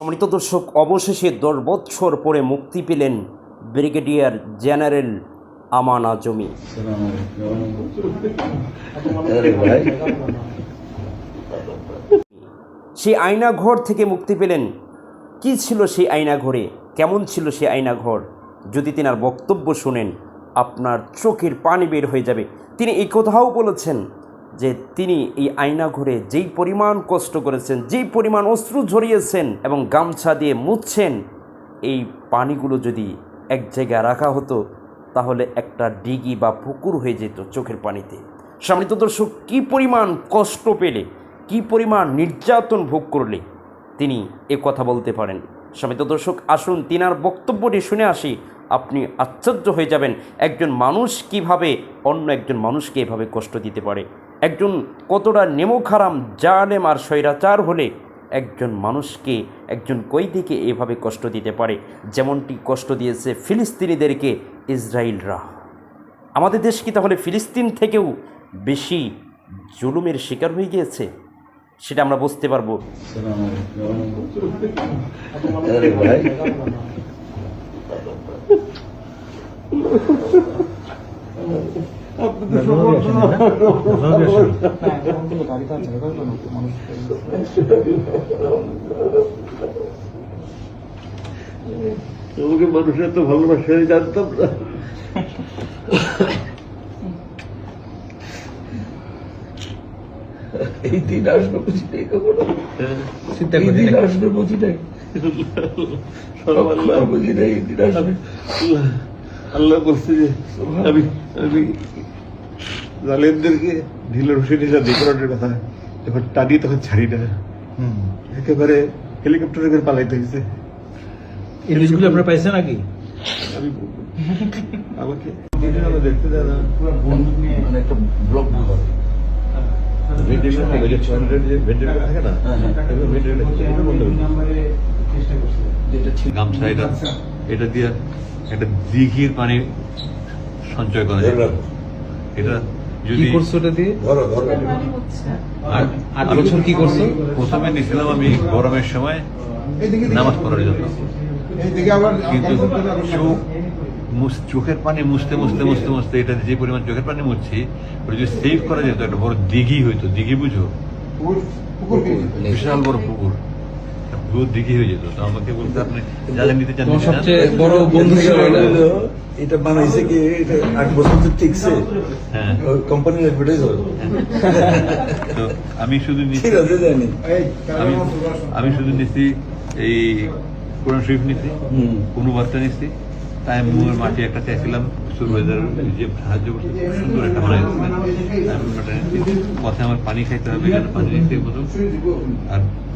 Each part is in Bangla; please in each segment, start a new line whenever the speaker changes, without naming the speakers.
সম্মানিত দর্শক, অবশেষে দশ বৎসর পরে মুক্তি পেলেন ব্রিগেডিয়ার জেনারেল আমান
ভাই
সেই আয়নাঘর থেকে মুক্তি পেলেন। কি ছিল সেই আয়নাঘরে? কেমন ছিল সেই আয়নাঘর? যদি তেনার বক্তব্য শুনেন, আপনার চোখের পানি বের হয়ে যাবে। তিনি এই কথাও বলেছেন যে তিনি এই আয়না ঘুরে যেই পরিমাণ কষ্ট করেছেন, যেই পরিমাণ অশ্রু ঝরিয়েছেন এবং গামছা দিয়ে মুছছেন, এই পানিগুলো যদি এক জায়গায় রাখা হতো, তাহলে একটা ডিগি বা পুকুর হয়ে যেত চোখের পানিতে। সম্মানিত দর্শক, কী পরিমাণ কষ্ট পেলে, কী পরিমাণ নির্যাতন ভোগ করলে তিনি এ কথা বলতে পারেন? সম্মানিত দর্শক, আসুন তিনার বক্তব্যটি শুনে আসি। আপনি আশ্চর্য হয়ে যাবেন, একজন মানুষ কীভাবে অন্য একজন মানুষকে এভাবে কষ্ট দিতে পারে। একজন কতটা নেমোখারাম জালেম আর স্বৈরাচার হলে একজন মানুষকে একজন কৈদিকে এভাবে কষ্ট দিতে পারে? যেমনটি কষ্ট দিয়েছে ফিলিস্তিনিদেরকে ইসরায়েলরা। আমাদের দেশ কি তাহলে ফিলিস্তিন থেকেও বেশি জুলুমের শিকার হয়ে গিয়েছে? সেটা আমরা বুঝতে পারব।
তোমাকে মানুষের তো ভালোবাসে জানতাম না। এই দিন আসবে বুঝি নাই কখনো দিন আসবে বুঝি নাই আল্লাহ বুঝি নাই এই দিন আসবে
আল্লাহ বলছে যে আমি আমি জালেমদেরকে ঢিলে রসে নিয়ে দিয়ে করানোর কথা। যখন টানি তখন ছাড়ি না। একেবারে হেলিকপ্টারে করে পালাইতে হয়েছে
এই নিউজগুলো আপনারা পাইছেন নাকি?
আমি আমাকে দেখতে দেয় না
মানে একটা
এবার বন্ধ হয়ে
যেটা ছিল।
গামছা এটা এটা দিয়ে একটা দিঘির পানি সঞ্চয় করা যায়। এটা যদি
করছ ওটা দিয়ে? আট বছর কি করছ?
প্রথমে নিয়েছিলাম আমি গরমের সময় নামাজ পড়ার জন্য। কিন্তু চোখ চোখের পানি মুছতে মুছতে মুছতে মুছতে এটা যে পরিমাণ চোখের পানি মুছছি ওটা যদি সেভ করা যেত একটা বড় দিঘি হইতো। দিঘি বুঝো? বিশাল বড় পুকুর। দিঘি হয়ে যেত। তো আমাকে বলতে আপনি নিতে চান নিতে।
সবচেয়ে বড় বন্ধু ছিল এটা।
বানাইছে কি? আট বছর তো টিকছে।
হ্যাঁ।
কোম্পানির অ্যাডভার্টাইজ
তো আমি শুধু নিচ্ছি আমি আমি শুধু নিচ্ছি এই কোরআন শরীফ নিচ্ছি
হুম।
অনুবাদটা নিচ্ছি। তাই মুর মাটি একটা চাইছিলাম সুরবাইদার যে সাহায্য করছে সুন্দর একটা বানাই পথে আমার পানি খাইতে হবে এখানে পানি নিচ্ছি প্রথম। আর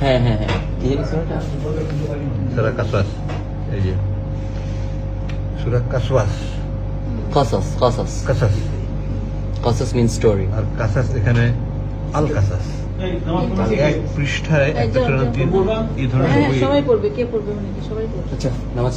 হ্যাঁ হ্যাঁ হ্যাঁ।
সুরা কাসওয়াস এই যে। সুরা কাসওয়াস।
কাসাস কাসাস
কাসাস
কাসাস মিন স্টোরি
আর কাসাস এখানে আল কাসাস এক পৃষ্ঠায় একটা এই ধরনের
হ্যাঁ সবাই পড়বে কে পড়বে মানে সবাই পড়বে।
আচ্ছা নামাজ